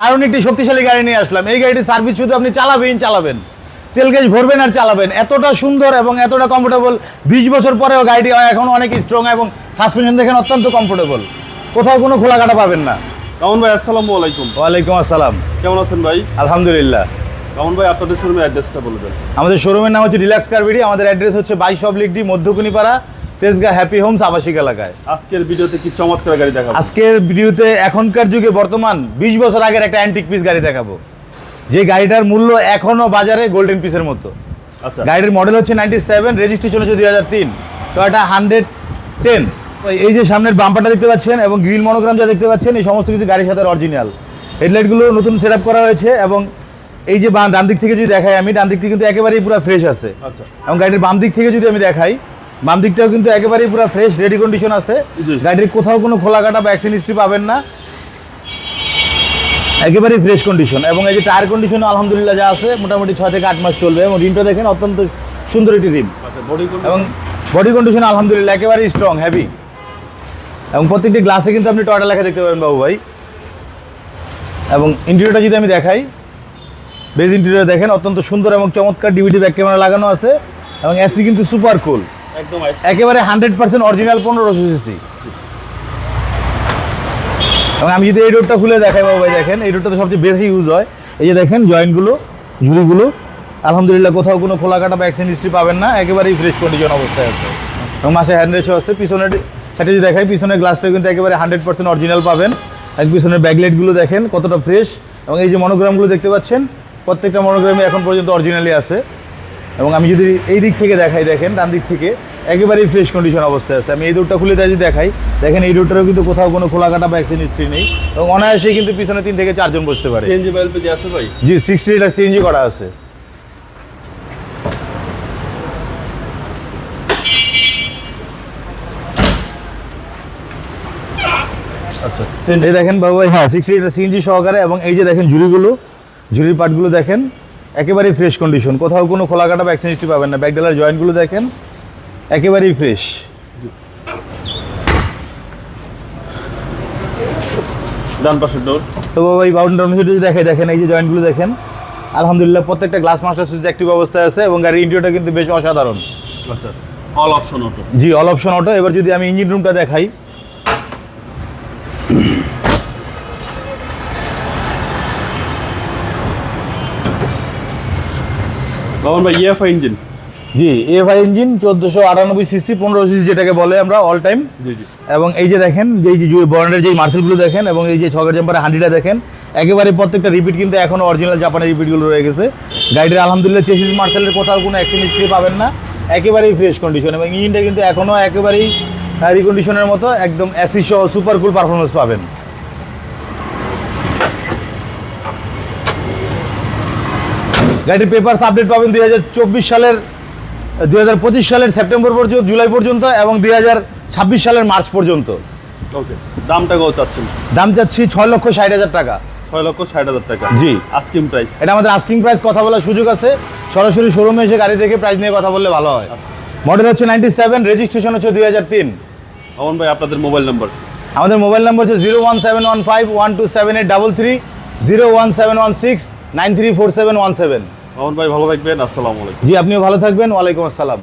দারুণ একটি শক্তিশালী গাড়ি নিয়ে আসলাম। এই গাড়িটি সার্ভিস শুধু আপনি চালাবেন চালাবেন। তেল গ্যাস ভরবেন আর চালাবেন। এতটা সুন্দর এবং এতটা কমফোর্টেবল বিশ বছর পরেও গাড়িটি এখন অনেক স্ট্রং এবং সাসপেনশন দেখেন অত্যন্ত কমফোর্টেবল কোথাও কোনো খোলা কাটা পাবেন না। কামন ভাই আসসালামু আলাইকুম। ওয়ালাইকুম আসসালাম। কেমন আছেন ভাই? আলহামদুলিল্লাহ। কামন ভাই আপনাদের শোরুমের অ্যাড্রেসটা বলে দেন। আমাদের শোরুমের নাম হচ্ছে রিল্যাক্স কারবিডি আমাদের অ্যাড্রেস হচ্ছে বাইশ oblique D Madhyakunipara. Tejgaon happy homes আবাসিক এলাকায়। আজকের ভিডিওতে কি চমৎকার গাড়ি দেখাবো? আজকের ভিডিওতে এখনকার যুগে বর্তমান বিশ বছর আগের একটা অ্যান্টিক পিস গাড়ি দেখাবো। যে গাড়িটার মূল্য এখনও বাজারে গোল্ডেন পিসের মতো। আচ্ছা। গাড়ির মডেল হচ্ছে নাইনটি সেভেন রেজিস্ট্রেশন হচ্ছে দুই হাজার তিন। তো এটা হান্ড্রেড টেন এই যে সামনের বাম্পারটা দেখতে পাচ্ছেন এবং গ্রিন মনোগ্রাম যা দেখতে পাচ্ছেন এই সমস্ত কিছু গাড়ির সাথে অরিজিনাল হেডলাইটগুলো নতুন সেট করা হয়েছে এবং এই যে ডান দিক থেকে যদি দেখাই আমি ডান দিক থেকে কিন্তু একেবারেই পুরো ফ্রেশ আছে। আচ্ছা। এবং গাড়ির বাম দিক থেকে যদি আমি দেখাই বাম দিকটাও কিন্তু একেবারেই পুরো ফ্রেশ রেডি কন্ডিশন আছে। গাড়ির কোথাও কোনো খোলা কাটা বা অ্যাক্সিডেন্ট হিস্ট্রি পাবেন না। একেবারেই ফ্রেশ কন্ডিশন এবং এই যে টায়ার কন্ডিশন আলহামদুলিল্লাহ যা আছে মোটামুটি ছয় থেকে আট মাস চলবে এবং রিমটা দেখেন অত্যন্ত সুন্দর একটি রিম। আচ্ছা এবং বডি কন্ডিশন আলহামদুলিল্লাহ একেবারেই স্ট্রং হ্যাভি এবং প্রত্যেকটি গ্লাসে কিন্তু আপনি টয়টা লেখা দেখতে পাবেন বাবু ভাই। এবং ইন্টেরিয়রটা যদি আমি দেখাই বেজ ইন্টেরিয়র দেখেন অত্যন্ত সুন্দর এবং চমৎকার ডিভিডি ব্যাক ক্যামেরা লাগানো আছে। এবং এসি কিন্তু সুপার কুল একদম একেবারে হান্ড্রেড পার্সেন্ট অরিজিনাল পনেরো সিসি এবং আমি যদি এই রোডটা খুলে দেখাই বাবু দেখেন, এই রোডটা তো সবচেয়ে বেশি ইউজ হয়। এই যে দেখেন জয়েন্টগুলো ঝুড়িগুলো, আলহামদুলিল্লাহ কোথাও কোনো খোলা কাটা বা অ্যাক্সিডেন্ট হিস্ট্রি পাবেন না, একেবারেই ফ্রেশ কন্ডিশন অবস্থায় আছে। এবং মাসে হ্যান্ড রেশো আসছে পিছনের সাইডে যদি দেখাই পিছনের গ্লাসটা কিন্তু একেবারে হান্ড্রেড পার্সেন্ট অরিজিনাল পাবেন। এক পিছনের ব্যাকলাইটগুলো দেখেন, কতটা ফ্রেশ এবং এই যে মনোগ্রামগুলো দেখতে পাচ্ছেন, প্রত্যেকটা মনোগ্রামে এখন পর্যন্ত অরিজিনালি আছে। এবং আমি যদি এই দিক থেকে দেখাই, দেখেন, ডান দিক থেকে একেবারেই ফ্রেশ কন্ডিশন অবস্থায় আছে। আমি এই রোডটা খুলে যদি দেখাই দেখেন এই রোডটারও কিন্তু কোথাও কোনো খোলা কাটা বা অ্যাক্সিডেন্ট হিস্ট্রি নেই। এবং অনায়াসেই কিন্তু পিছনে তিন থেকে চারজন বসতে পারে। সিএনজি বাইল পেজে আছে ভাই? জি সিক্সটি লিটার সিএনজি করা আছে। আচ্ছা এই দেখেন বাবু ভাই হ্যাঁ। সিক্সটি লিটার সিএনজি সহকারে এবং এই যে দেখেন ঝুড়িগুলো ঝুড়ির পার্টগুলো দেখেন একেবারেই ফ্রেশ কন্ডিশন কোথাও কোনো খোলা কাটা বা অ্যাক্সিডেন্ট হিস্ট্রি পাবেন না। ব্যাকডালার জয়েন্টগুলো দেখেন। একেবারেই ফ্রেশ ডান পাশের ডোর তো বাবা এই বাউন্ডার অনুযায়ী যদি দেখে দেখেন এই যে জয়েন্টগুলো দেখেন। আলহামদুলিল্লাহ প্রত্যেকটা গ্লাস মাস্টার সুইচ অ্যাক্টিভ অবস্থায় আছে এবং গাড়ির ইন্টেরিয়রটা কিন্তু বেশ অসাধারণ। আচ্ছা অল অপশন অটো জি অল অপশন অটো এবার যদি আমি ইঞ্জিন রুমটা দেখাই। ভাই ইএফআই ইঞ্জিন জি এফআই ইঞ্জিন চোদ্দোশো আটানব্বই সিসি পনেরো সিসি যেটাকে বলে আমরা অল টাইম এবং এই যে দেখেন যে এই যে বর্ণের যে মার্সেলগুলো দেখেন এবং এই যে ছকের জাম্পারের হান্ডিটা দেখেন একেবারে প্রত্যেকটা রিপিট কিন্তু এখনও অরিজিনাল জাপানের রিপিটগুলো রয়ে গেছে। গাড়ির আলহামদুলিল্লাহ চেসিস মার্সেলের কোথাও কোনো অ্যাক্সিডেন্ট হিস্ট্রি পাবেন না। একেবারেই ফ্রেশ কন্ডিশন এবং ইঞ্জিনটা কিন্তু এখনও একেবারেই রিকন্ডিশনের মতো একদম অ্যাসি সহ সুপার কুল পারফরমেন্স পাবেন। গাড়ির পেপারস আপডেট পাবেন দুই হাজার চব্বিশ সালের দুই হাজার পঁচিশ সালের সেপ্টেম্বর পর্যন্ত জুলাই পর্যন্ত এবং দুই হাজার ছাব্বিশ সালের মার্চ পর্যন্ত। ওকে দামটা কত চাচ্ছেন? দাম চাচ্ছি ছয় লক্ষ ষাট হাজার টাকা। ছয় লক্ষ ষাট হাজার টাকা। জি। প্রাইস এটা আমাদের আস্কিং প্রাইস কথা বলার সুযোগ আছে। সরাসরি শোরুমে এসে গাড়ি দেখে প্রাইস নিয়ে কথা বললে ভালো হয়। মডেল হচ্ছে নাইনটি সেভেন রেজিস্ট্রেশন হচ্ছে দুই হাজার তিন। ভাই আপনাদের মোবাইল নাম্বার আমাদের মোবাইল নম্বর হচ্ছে zero one seven one five one two seven eight double three zero one seven one six nine three four seven one seven come on ভাই ভালো থাকবেন আসসালামু আলাইকুম। জি আপনিও ভালো থাকবেন ওয়ালাইকুম আসসালাম।